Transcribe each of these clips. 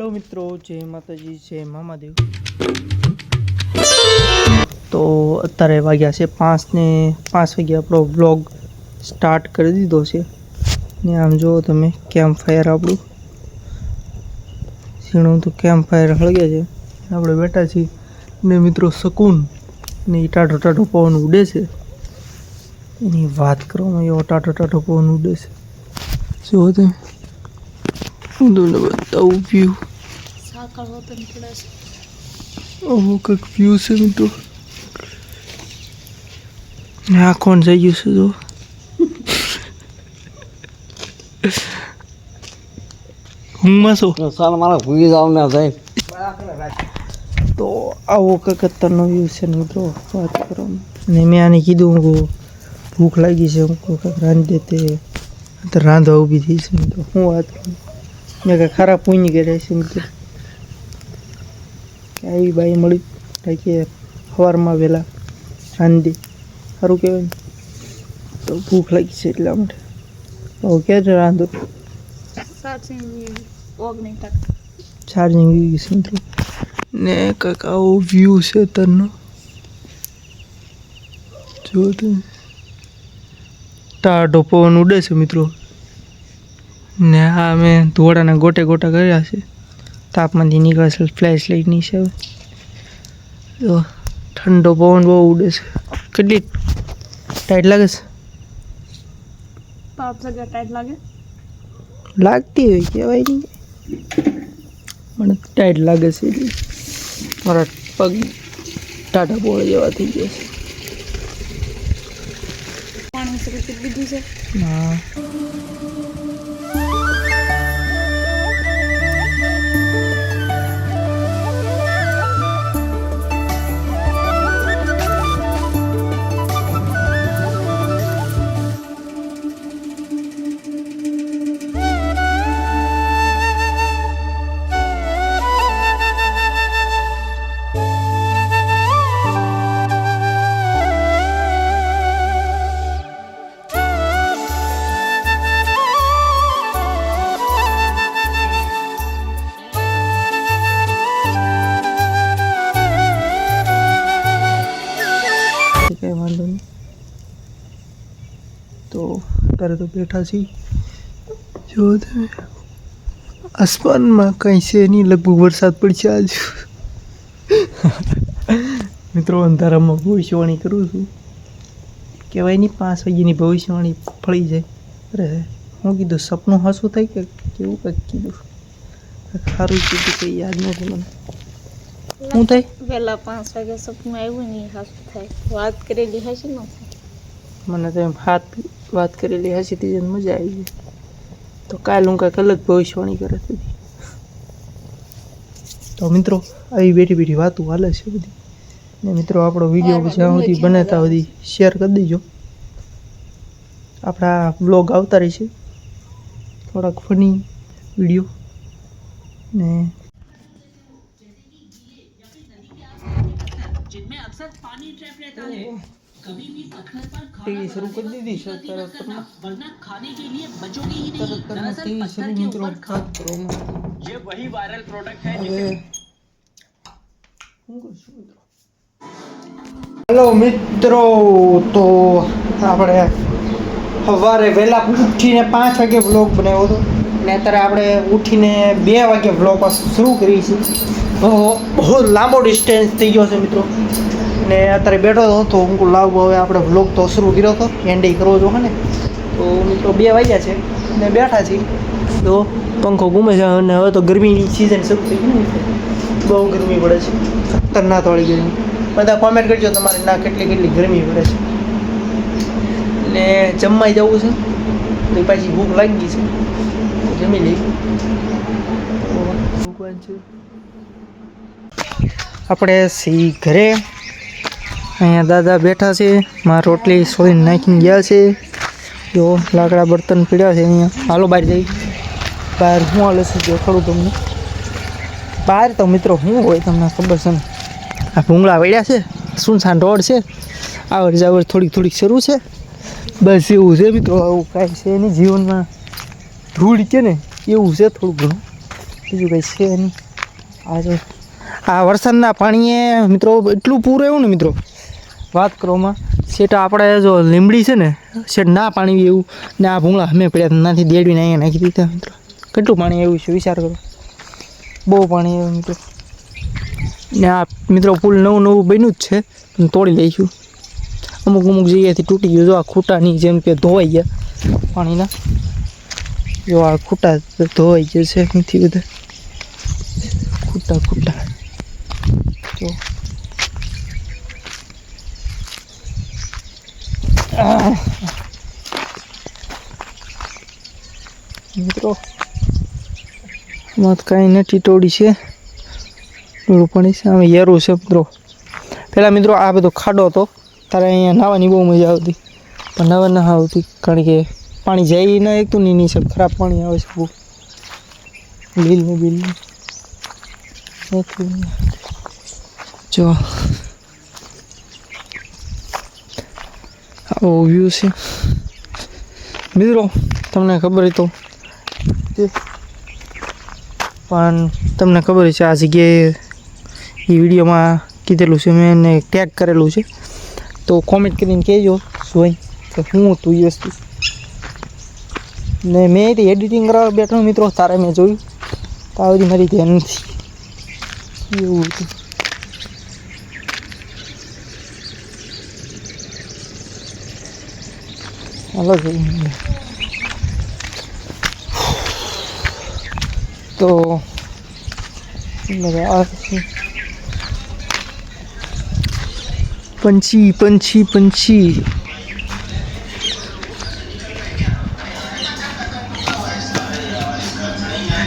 Hello મિત્રો, જય માતાજી, જય મામાદેવ તો અત્યારે વાગ્યા છે પાંચ ને પાંચ વાગ્યા આપણો બ્લોગ સ્ટાર્ટ કરી દીધો છે. ને આમ જુઓ તમે કેમ્પ ફાયર આપણું. ઝીણું તો કેમ્પ ફાયર હળગે છે. આપણે બેઠા છીએ. ને મિત્રો શકૂન ને એ ટાટો પવન ઉડે છે. એની વાત કરવામાં એવો ટાઢો ટાટો પવન ઉડે છે. શું તમે હું તમને બતાવું વ્યૂ વતન પડે છે. ઓહો કંઈક વ્યૂ છે મિત્રો ને આ કોણ જઈ ગયું છે જો ઊંઘમાં છો? સાલ મારા ભૂલી જાવ ના થાય તો આવો કંઈક અત્યારનો વ્યૂ છે ને મિત્રો વાત કરો. ને મેં આને કીધું હું ભૂખ લાગી છે હું કંઈક રાંધી દેતે અત્યારે રાંધવા ઊભી થઈ છે મિત્રો હું વાત કરું. મેં કંઈક ખરાબ પૂની કર્યા છે મિત્રો કે આવી બાઈ મળી રાખીએ સવારમાં વહેલા રાંધી સારું કહેવાય તો ભૂખ લાગી છે એટલા માટે. ઓકે ક્યારે રાંધો ચાર્જિંગ વી મિત્રો ને કંઈક આવો વ્યૂ છે તરનો જો ટાઢો પવન ઉડે છે મિત્રો. ને આ મેં ધોળાના ગોટે ગોટા કર્યા છે. તાપમાંથી નીકળે છે ફ્લેશ લાઇટની છે જો ઠંડો પવન બહુ ઉડે છે. કેટલી ટાઈટ લાગે છે? ટાઈટ લાગે? લાગતી હોય કહેવાય નહીં. મને ટાઈટ લાગે છે એટલે. મારા પગ ટાટા પોળ જેવા થઈ ગયા છે. પાણી છે. હા. અત્યારે તો બેઠા છીએ. જો તમે આસમાનમાં કંઈ છે નહીં લગભગ વરસાદ પડશે આજ. મિત્રો અંધારામાં ભવિષ્યવાણી કરું છું. કહેવાય નહીં પાંચ વાગ્યાની ભવિષ્યવાણી ફળી જાય. અરે હું કીધું સપનું હાસું થાય કે કેવું કંઈક કીધું? સારું કીધું કંઈ યાદ નથી મને. શું થાય? વહેલા પાંચ વાગે સપનું આવ્યું નહીં હાસું થાય. વાત કરેલી હશે ને? મને તો એમ હાથ વાત કરેલી હસી તે જઈને મજા આવી ગઈ. તો કાલ હું કાંઈક અલગ ભવિષ્યવાણી કરે હતી તો મિત્રો આવી બેઠી બેઠી વાતો હાલે છે બધી. ને મિત્રો આપણો વીડિયો જ્યાં સુધી બને ત્યાં સુધી શેર કરી દેજો. આપણા બ્લોગ આવતા રહેશે. થોડાક ફની વીડિયો ને ટીવી શરૂ કરી દીધી છે તરત ટીવી શરૂ મિત્રો વાત કરો ये वही वायरल प्रोडक्ट है હવે શું કરશું મિત્રો હેલો મિત્રો તો આપણે સવારે વહેલા ઉઠીને પાંચ વાગે બ્લોગ બનાવ્યો હતો ને અત્યારે આપણે ઉઠીને બે વાગે વ્લોગ શરૂ કરીએ છીએ. બહુ લાંબો ડિસ્ટન્સ થઈ ગયો છે મિત્રો. ને અત્યારે બેઠો હતો તો હું લાવ હવે આપણે વ્લોગ તો શરૂ કર્યો હતો એન્ડ કરવો જો ને. તો મિત્રો બે વાગ્યા છે, ને બેઠા છીએ. તો પંખો ઘૂમે છે અને હવે તો ગરમીની સિઝન શરૂ થઈ ગઈ બહુ ગરમી પડે છે. ખતરનાક વાળી ગરમી. બધા કોમેન્ટ કરજો તમારે ના કેટલી કેટલી ગરમી પડે છે. ને જમવાય જવું છે? તો પાછી ભૂખ લાગી છે તો જમી લઈ છે આપણે સી ઘરે. અહીંયા દાદા બેઠા છે. મારા રોટલી સોળીને નાખીને ગયા છે. જો લાકડા બર્તન પીડ્યા છે અહીંયા. હાલો બહાર જઈ બહાર શું હાલે છે જો ખરું તમને. બહાર તો મિત્રો શું હોય તમને ખબર છે આ ભૂંગળા વળ્યા છે. સુનસાન રોડ છે. આવર જાવર થોડીક થોડીક શરૂ છે. બસ એવું છે મિત્રો, આવું કાંઈ છે નહીં જીવનમાં. ધૂળ કે ને, એવું છે થોડું ઘણું. બીજું કંઈ છે નહીં. આ જો, આ વરસાદના પાણીએ મિત્રો એટલું પૂર એવું ને મિત્રો. વાત કરવામાં સેટ આપણે જો લીમડી છે ને સેટ ના પાણી એવું, ને આ ભૂંગળા અમે પડ્યા નાથી દેડવીને અહીંયા નાખી દીધા મિત્રો. કેટલું પાણી એવું છે, વિચાર કરો. બહુ પાણી એવું મિત્રો. ને આ મિત્રો પુલ નવું નવું બન્યું જ છે તોડી લઈશું અમુક અમુક જગ્યાએથી તૂટી ગયું. જો આ ખૂટાની જેમ કે ધોવાઈ ગયા પાણીના, જો આ ખૂટા ધોવાઈ ગયા છે અહીંથી બધા. ખૂટા ખૂટા. જો. મિત્રો મત કાંઈ નથી તોડી છે. થોડું પાણી છે. આમાં યારું છે, મિત્રો. પહેલાં મિત્રો આ બધો ખાડો હતો. તારે અહીંયા નાહવાની બહુ મજા આવતી. પણ નવા ના આવતી, કારણ કે પાણી જાય ના એકતું નહીં નીચે ખરાબ પાણી આવે છે બહુ. લીલનું બિલનું. જો. આવો વ્યૂ છે. મિત્રો, તમને ખબર તો. પણ તમને ખબર છે, આ જગ્યાએ એ વિડીયોમાં કીધેલું છે, મેં એને ટેગ કરેલું છે. તો કોમેન્ટ કરીને કહેજો જોઈ કે શું હતું એ વસ્તુ. ને મેં તે એડિટિંગ કરાવવા બેઠો મિત્રો, તારે મેં જોયું. તારે બધી મારી ધ્યાન નથી. એવું હતું. હાલો તો આ છે. પંછી પંછી પંછી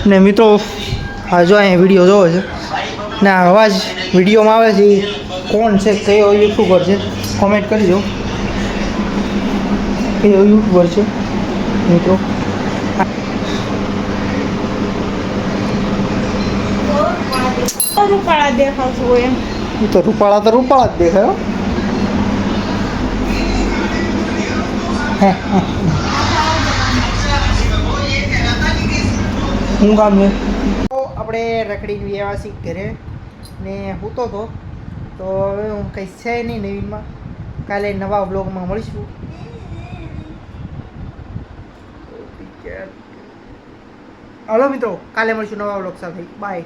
ને મિત્રો આ જો અહીંયા વીડિયો જોવો છે. ને આ અવાજ વિડીયોમાં આવે છે એ કોણ છે કયો યુટ્યુબર છે કોમેન્ટ કરી દો. કયો યુટ્યુબર છે મિત્રો. રૂપાળા દેખાતું હોય એમ. તો રૂપાળા તો રૂપાળા જ દેખાય હો. હું કામ છે તો આપણે રખડી વ્યવસ્થિત ઘરે ને હું તો. તો તો હવે હું કંઈ છે નહીં નવીનમાં. કાલે નવા બ્લોગમાં મળીશું. હલો મિત્રો કાલે મળીશું નવા બ્લોગ સાથે. બાય